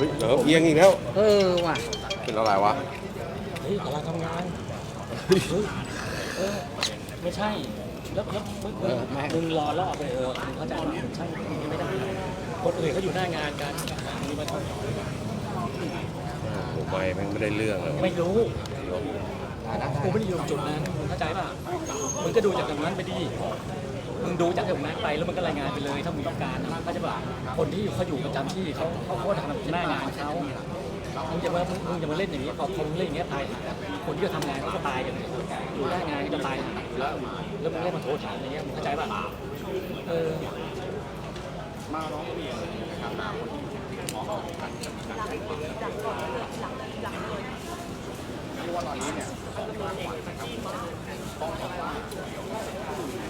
ฮ้ยเดี๋ยวเอียงอีกแล้ว เออว่ะเป็นอะไรวะ เฮ้ยกำลังทำงานเฮ้ยเออไม่ใช่ แล้วแล้วมึงมึงรอรอบไปเออมึงเข้าใจว่ามันใช่มึงไม่ได้ คนอื่นเขาอยู่หน้างานกันมีมาทำโอ้ไม่แม่งไม่ได้เรื่องเลยไม่รู้กูไม่ได้อยู่ตรงจุดนั้นมึงเข้าใจป่ะมึงก็ดูจากตรงนั้นไปดี มึงดูจากตรงนั้นไปแล้วมึงก็รายงานไปเลย ถ้ามึงต้องการนะเข้าใจป่ะคนที่อยู่เขาอยู่ประจำที่เขาเขาเขาทำหน้างานเขามึงจะมามึงจะมาเล่นอย่างนี้พอคนเล่นอย่างนี้ยตายคนที่จะทำงานเขาก็ตายกันอยู่หน้างานก็จะตายแล้วแล้วมึงเล่นมาโทษถามอย่างเงี้ยมึงเข้าใจป่ะเออเ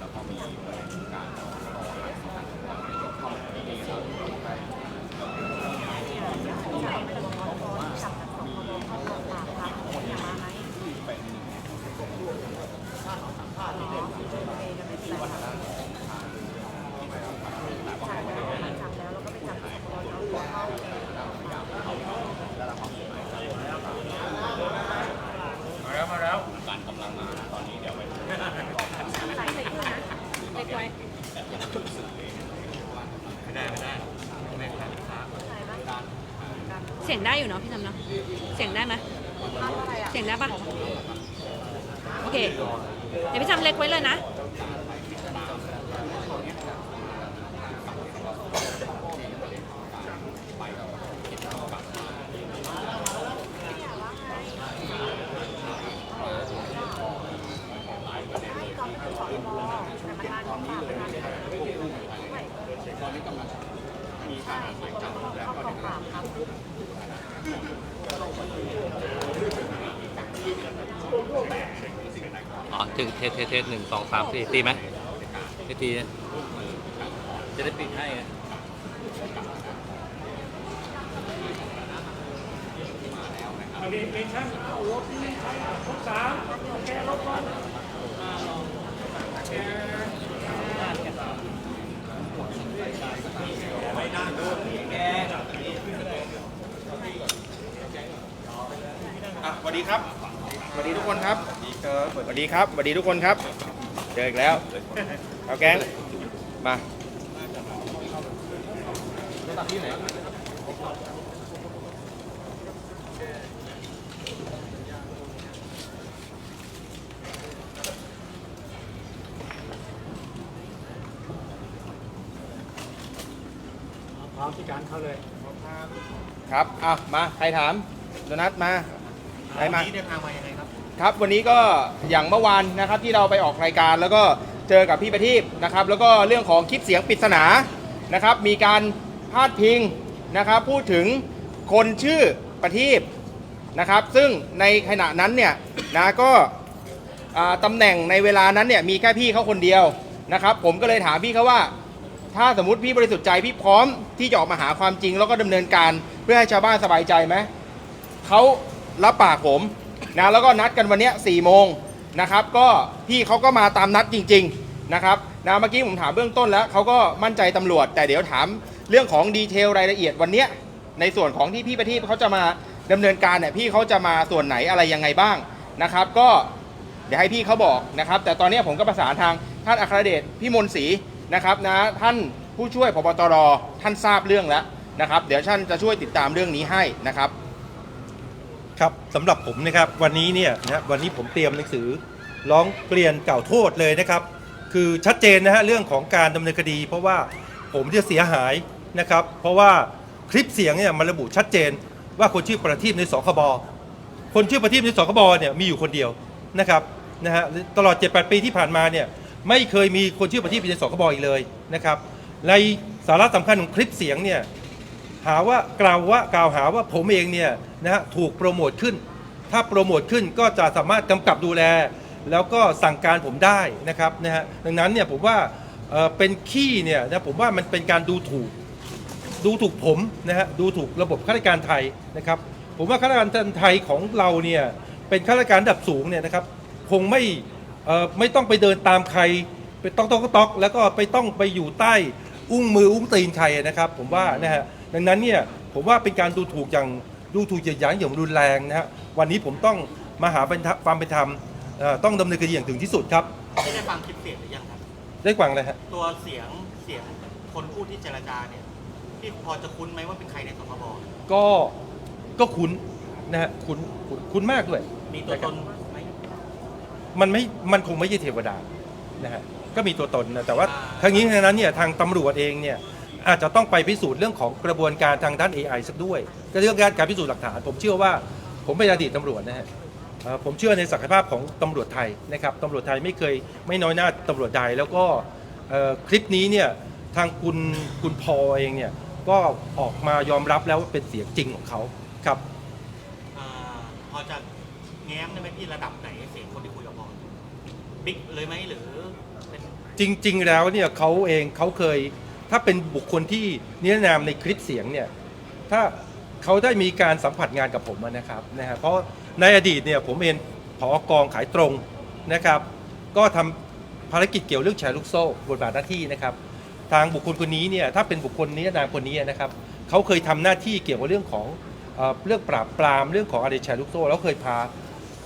然后你 สียงได้อยู่เนาะพี่ทำเนาะเสียงได้ไหมเสียงได้ปะโอเค เดี๋ยวพี่ทำเล็กไว้เลยนะ ถึงเทสเทสเทสหนึ่งสองสามสี่ตีไหมไม่ตีนะจะได้ปิดให้ไงอะสวัสดีครับสวัสดีทุกคนครับ สวัสดีครับสวัสดีทุกคนครับเจออีกแล้วเอาแก๊งมาพร้อมที่การเข้าเลย ครับอะมา ใครถาม โดนัทมา ใครมานี้เดินทางมายังไงครับ ครับวันนี้ก็อย่างเมื่อวานนะครับที่เราไปออกรายการแล้วก็เจอกับพี่ประทีปนะครับ แล้วก็เรื่องของคลิปเสียงปริศนานะครับ มีการพาดพิงนะครับ พูดถึงคนชื่อประทีปนะครับ ซึ่งในขณะนั้นเนี่ยนะก็อ่าตำแหน่งในเวลานั้นเนี่ยมีแค่พี่เขาคนเดียวนะครับ ผมก็เลยถามพี่เขาว่า ถ้าสมมติพี่บริสุทธิ์ใจพี่พร้อมที่จะออกมาหาความจริงแล้วก็ดำเนินการเพื่อให้ชาวบ้านสบายใจไหมเขารับปากผม นะแล้วก็นัดกันวันเนี้ยสี่โมงนะครับก็พี่เขาก็มาตามนัดจริงๆนะครับนะเมื่อกี้ผมถามเบื้องต้นแล้วเขาก็มั่นใจตำรวจ แต่เดี๋ยวถามเรื่องของดีเทลรายละเอียดวันเนี้ยในส่วนของที่พี่ประทีปเขาจะมาดำเนินการเนี่ยพี่เขาจะมาส่วนไหนอะไรยังไงบ้างนะครับก็เดี๋ยวให้พี่เขาบอกนะครับ แต่ตอนเนี้ยผมก็ประสานทางท่านอัครเดชพี่มนศรีนะครับนะท่านผู้ช่วยพบตรท่านทราบเรื่องแล้วนะครับ เดี๋ยวท่านจะช่วยติดตามเรื่องนี้ให้นะครับ ครับสำหรับผมนะครับวันนี้เนี่ยนะวันนี้ผมเตรียมหนังสือร้องเปลี่ยนกล่าวโทษเลยนะครับ คือชัดเจนนะฮะเรื่องของการดำเนินคดี เพราะว่าผมจะเสียหายนะครับ เพราะว่าคลิปเสียงเนี่ยมันระบุชัดเจน ว่าคนชื่อประทีปในสคบคนชื่อประทีปในสคบเนี่ยมีอยู่คนเดียวนะครับนะฮะตลอด 7-8 ปีที่ผ่านมาเนี่ยไม่เคยมีคนชื่อประทีปในสคบอีกเลยนะครับในสาระสำคัญของคลิปเสียงเนี่ยหาว่ากล่าวว่ากล่าวหาว่าผมเองเนี่ย นะฮะถูกโปรโมทขึ้น ถ้าโปรโมทขึ้นก็จะสามารถกำกับดูแล แล้วก็สั่งการผมได้นะครับนะฮะดังนั้นเนี่ยผมว่าเอ่อเป็นขี้เนี่ยนะผมว่ามันเป็นการดูถูก ดูถูกผมนะฮะดูถูกระบบข้าราชการไทยนะครับผมว่าข้าราชการไทยของเราเนี่ยเป็นข้าราชการระดับสูงเนี่ยนะครับคงไม่เอ่อไม่ต้องไปเดินตามใครไปต้องต้องตอกแล้วก็ไปต้องไปอยู่ใต้อุ้งมืออุ้งตีนใครนะครับ ผมว่านะฮะดังนั้นเนี่ยผมว่าเป็นการดูถูกอย่าง ดูถูกเหยียดหยามอย่างรุนแรงนะฮะวันนี้ผมต้องมาหาเป็นธรรมความเป็นธรรมเอ่อต้องดำเนินคดีอย่างถึงที่สุดครับไม่ได้ฟังคลิปเสียงหรือยังครับ ได้กวางเลยฮะตัวเสียงเสียงคนพูดที่เจรจาเนี่ยพี่พอจะคุ้นไหมว่าเป็นใครในสคบก็ก็คุ้นนะฮะคุ้นคุ้นคุ้นมากด้วย มีตัวตนไหม มันไม่ มันคงไม่ใช่เทวดานะฮะ ก็มีตัวตนนะ แต่ว่าทางนี้ทางนั้นเนี่ยทางตำรวจเองเนี่ย อาจจะต้องไปพิสูจน์เรื่องของกระบวนการทางด้าน AI สักด้วยก็เรื่องการการพิสูจน์หลักฐาน ผมเชื่อว่าผมเป็นอดีตตำรวจนะฮะเอ่อผมเชื่อในศักยภาพของตำรวจไทยนะครับตำรวจไทยไม่เคยไม่น้อยหน้าตำรวจใดแล้วก็เอ่อคลิปนี้เนี่ยทางคุณคุณพอเองเนี่ยก็ออกมายอมรับแล้วว่าเป็นเสียงจริงของเขาครับอ่าพอจะแง้มได้ไหมพี่ระดับไหนเสียงคนที่คุยกับพอบิ๊กเลยไหมหรือเป็นจริง ๆ แล้วเนี่ยเขาเองเขาเคย ถ้าเป็นบุคคลที่นิรนามในคลิปเสียงเนี่ยถ้าเขาได้มีการสัมผัสงานกับผมนะครับนะฮะเพราะในอดีตเนี่ยผมเองผอกองขายตรงนะครับ ก็ทำภารกิจเกี่ยวเรื่องแชร์ลูกโซ่บทบาทหน้าที่นะครับ ทางบุคคลคนนี้เนี่ยถ้าเป็นบุคคลนิรนามคนนี้นะครับเขาเคยทำหน้าที่เกี่ยวกับเรื่องของเอ่อเรื่องปราบปรามเรื่องของอะไรแชร์ลูกโซ่แล้วเคยพา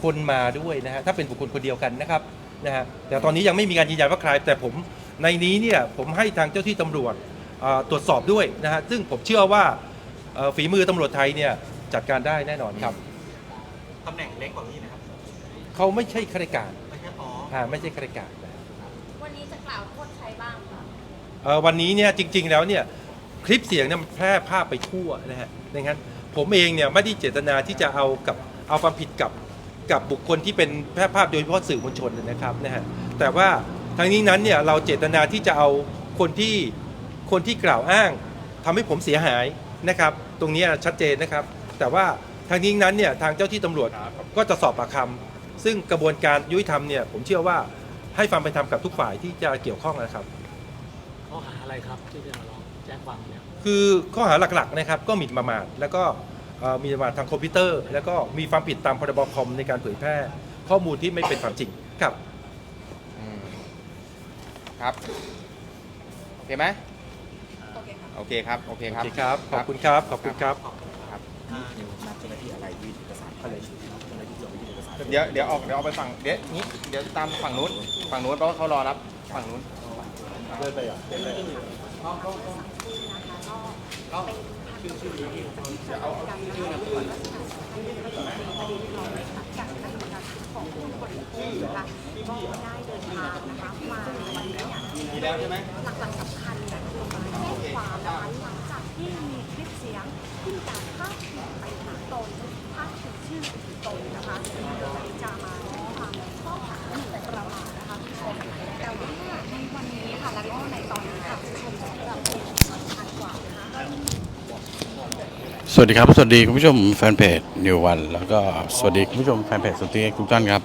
คนมาด้วยนะฮะถ้าเป็นบุคคลคนเดียวกันนะครับนะฮะแต่ตอนนี้ยังไม่มีการยืนยันว่าใครแต่ผม ในนี้เนี่ยผมให้ทางเจ้าที่ตำรวจเอ่อตรวจสอบด้วยนะฮะซึ่งผมเชื่อว่าเอ่อฝีมือตำรวจไทยเนี่ยจัดการได้แน่นอนครับ ตำแหน่งเล็กกว่าพี่นะครับเขาไม่ใช่ข้าราชการไม่ใช่อ๋ออ่าไม่ใช่ข้าราชการนะ วันนี้จะกล่าวโทษใครบ้างคะ เอ่อวันนี้เนี่ยจริงๆแล้วเนี่ยคลิปเสียงเนี่ยมันแพร่ภาพไปทั่วนะฮะดังนั้นผมเองเนี่ยไม่ได้เจตนาที่จะเอากับเอาความผิดกับกับบุคคลที่เป็นแพร่ภาพโดยเฉพาะสื่อมวลชนนะครับนะฮะแต่ว่า ทางนี้นั้นเนี่ยเราเจตนาที่จะเอาคนที่คนที่กล่าวอ้างทำให้ผมเสียหายนะครับ ตรงเนี้ยชัดเจนนะครับ แต่ว่าทางนี้นั้นเนี่ยทางเจ้าที่ตำรวจก็จะสอบปากคำซึ่งกระบวนการยุติธรรมเนี่ยผมเชื่อว่าให้ความเป็นธรรมกับทุกฝ่ายที่จะเกี่ยวข้องนะครับข้อหาอะไรครับที่จะมาร้องแจ้งความเนี่ยคือข้อหาหลักๆนะครับก็หมิ่นประมาทแล้วก็เอ่อหมีประมาททางคอมพิวเตอร์ แล้วก็มีความผิดตามพรบคอมในการเผยแพร่ ข้อมูลที่ไม่เป็นความจริงครับอืม ครับ โอเคไหมโอเคค่ะ โอเคครับ โอเคครับ โอเคครับ ขอบคุณครับ ขอบคุณครับครับอ่าเดี๋ยว เดี๋ยวออก เดี๋ยวเอาไปฝั่ง เดี๋ยวนี้ เดี๋ยวตามฝั่งนู้น ฝั่งนู้นเพราะว่าเขารอรับ ฝั่งนู้นมีแล้วใช่ไหม ของผู้บริโภคนะคะก็ได้เดินทางนะคะมาวันนี้เนี่ยหลักสำคัญเนี่ยคือมาแจ้งความหลังจากที่มีคลิปเสียงที่มีการพาดพิงไปถึงตนพาดพิงชื่อถึงตนนะคะมาแจ้งความข้อหาหมิ่นประมาทนะคะแต่ว่าในวันนี้ค่ะและก็ในตอนนี้ค่ะคุณผู้ชมสำหรับสำคัญกว่านะคะ ส วัสดีครับ สวัสดีคุณผู้ชมแฟนเพจนิววัน แล้วก็สวัสดีคุณผู้ชมแฟนเพจสตีทุกท่านครับ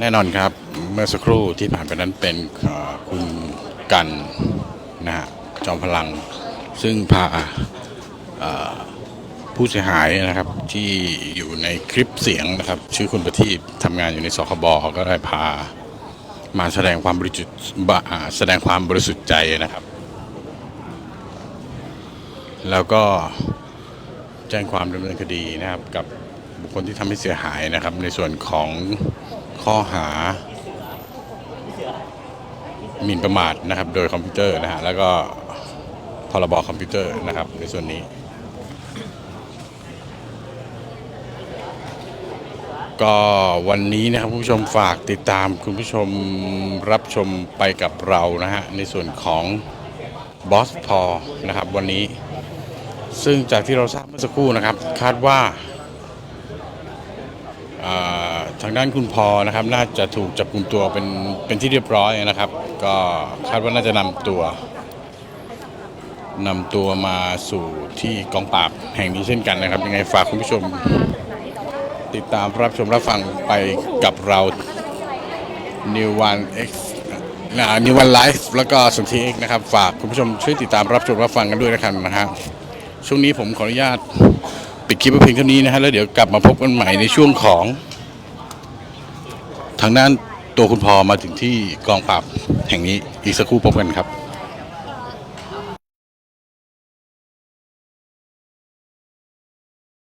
แน่นอนครับ เมื่อสักครู่ที่ผ่านไปนั้นเป็นคุณกันนะฮะจอมพลัง ซึ่งพาผู้เสียหายนะครับที่อยู่ในคลิปเสียงนะครับ ชื่อคุณประทีปทำงานอยู่ในสคบก็ได้พามาแสดงความบริสุทธิ์แสดงความบริสุทธิ์ใจนะครับ แล้วก็แจ้งความดำเนินคดีนะครับ กับบุคคลที่ทำให้เสียหายนะครับ ในส่วนของข้อหาหมิ่นประมาทนะครับ โดยคอมพิวเตอร์นะฮะแล้วก็พรบคอมพิวเตอร์นะครับ ในส่วนนี้ ก็วันนี้นะครับผู้ชมฝากติดตามคุณผู้ชมรับชมไปกับเรานะฮะในส่วนของบอสพอนะครับวันนี้ ซึ่งจากที่เราทราบเมื่อสักครู่นะครับ คาดว่าทางด้านคุณพอนะครับ น่าจะถูกจับกลุ่มตัวเป็นเป็นที่เรียบร้อยนะครับ ก็คาดว่าน่าจะนำตัวนำตัวมาสู่ที่กองปราบแห่งนี้เช่นกันนะครับ ยังไงฝากคุณผู้ชมติดตามรับชมรับฟังไปกับเรา New One X นะ New One Live แล้วก็สนที X นะครับ ฝากคุณผู้ชมช่วยติดตามรับชมรับฟังกันด้วยนะครับนะฮะ ช่วงนี้ผมขออนุญาตปิดคลิปเพียงเท่านี้นะฮะแล้วเดี๋ยวกลับมาพบกันใหม่ในช่วงของ ทางด้านตัวคุณพอมาถึงที่กองปราบแห่งนี้อีกสักครู่พบกันครับ